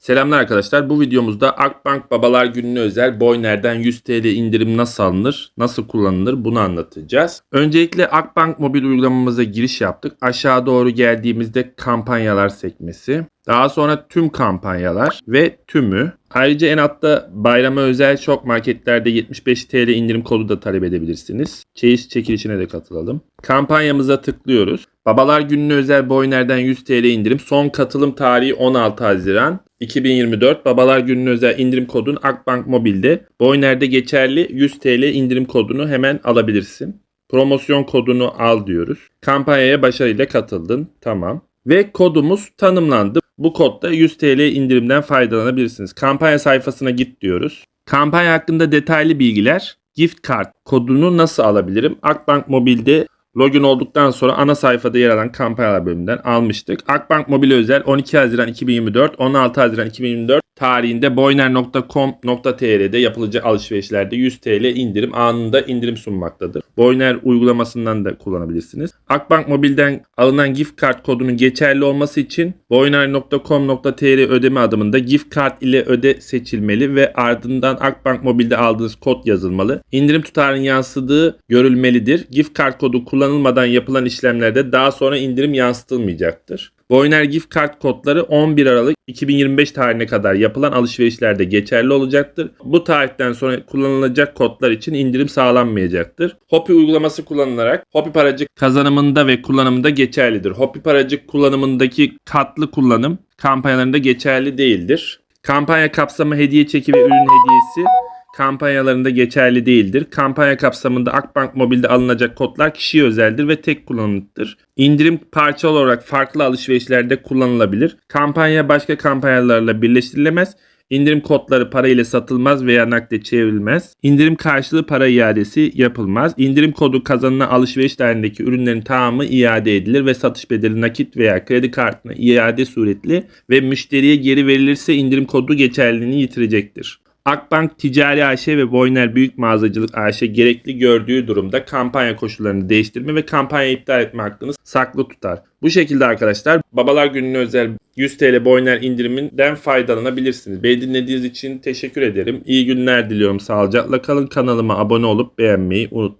Selamlar arkadaşlar. Bu videomuzda Akbank Babalar Günü'ne özel Boyner'den 100 TL indirim nasıl alınır, nasıl kullanılır bunu anlatacağız. Öncelikle Akbank mobil uygulamamıza giriş yaptık. Aşağı doğru geldiğimizde kampanyalar sekmesi. Daha sonra tüm kampanyalar ve tümü. Ayrıca en altta bayrama özel şok marketlerde 75 TL indirim kodu da talep edebilirsiniz. Çeyiz çekilişine de katılalım. Kampanyamıza tıklıyoruz. Babalar Günü'ne özel Boyner'den 100 TL indirim. Son katılım tarihi 16 Haziran 2024. Babalar Günü'ne özel indirim kodun Akbank Mobil'de. Boyner'de geçerli 100 TL indirim kodunu hemen alabilirsin. Promosyon kodunu al diyoruz. Kampanyaya başarıyla katıldın. Tamam. Ve kodumuz tanımlandı. Bu kodda 100 TL indirimden faydalanabilirsiniz. Kampanya sayfasına git diyoruz. Kampanya hakkında detaylı bilgiler, gift card kodunu nasıl alabilirim? Akbank Mobil'de login olduktan sonra ana sayfada yer alan kampanyalar bölümünden almıştık. Akbank Mobil özel 12 Haziran 2024, 16 Haziran 2024 tarihinde boyner.com.tr'de yapılacak alışverişlerde 100 TL indirim anında indirim sunmaktadır. Boyner uygulamasından da kullanabilirsiniz. Akbank Mobil'den alınan gift card kodunun geçerli olması için boyner.com.tr ödeme adımında gift card ile öde seçilmeli ve ardından Akbank Mobil'de aldığınız kod yazılmalı. İndirim tutarının yansıdığı görülmelidir. Gift card kodu kullanılmadan yapılan işlemlerde daha sonra indirim yansıtılmayacaktır. Boyner gift card kodları 11 Aralık 2025 tarihine kadar yapılan alışverişlerde geçerli olacaktır. Bu tarihten sonra kullanılacak kodlar için indirim sağlanmayacaktır. Hopi uygulaması kullanılarak Hopi Paracık kazanımında ve kullanımında geçerlidir. Hopi Paracık kullanımındaki katlı kullanım kampanyalarında geçerli değildir. Kampanya kapsamı hediye çeki ve ürün hediyesi kampanyalarında geçerli değildir. Kampanya kapsamında Akbank Mobil'de alınacak kodlar kişiye özeldir ve tek kullanımlıktır. İndirim parça olarak farklı alışverişlerde kullanılabilir. Kampanya başka kampanyalarla birleştirilemez. İndirim kodları para ile satılmaz veya nakde çevrilmez. İndirim karşılığı para iadesi yapılmaz. İndirim kodu kazanılan alışveriş dahilindeki ürünlerin tamamı iade edilir ve satış bedeli nakit veya kredi kartına iade suretli ve müşteriye geri verilirse indirim kodu geçerliliğini yitirecektir. Akbank Ticari AŞ ve Boyner Büyük Mağazacılık AŞ gerekli gördüğü durumda kampanya koşullarını değiştirme ve kampanya iptal etme hakkını saklı tutar. Bu şekilde arkadaşlar Babalar Günü'ne özel 100 TL Boyner indiriminden faydalanabilirsiniz. Beni dinlediğiniz için teşekkür ederim. İyi günler diliyorum. Sağlıcakla kalın. Kanalıma abone olup beğenmeyi unutmayın.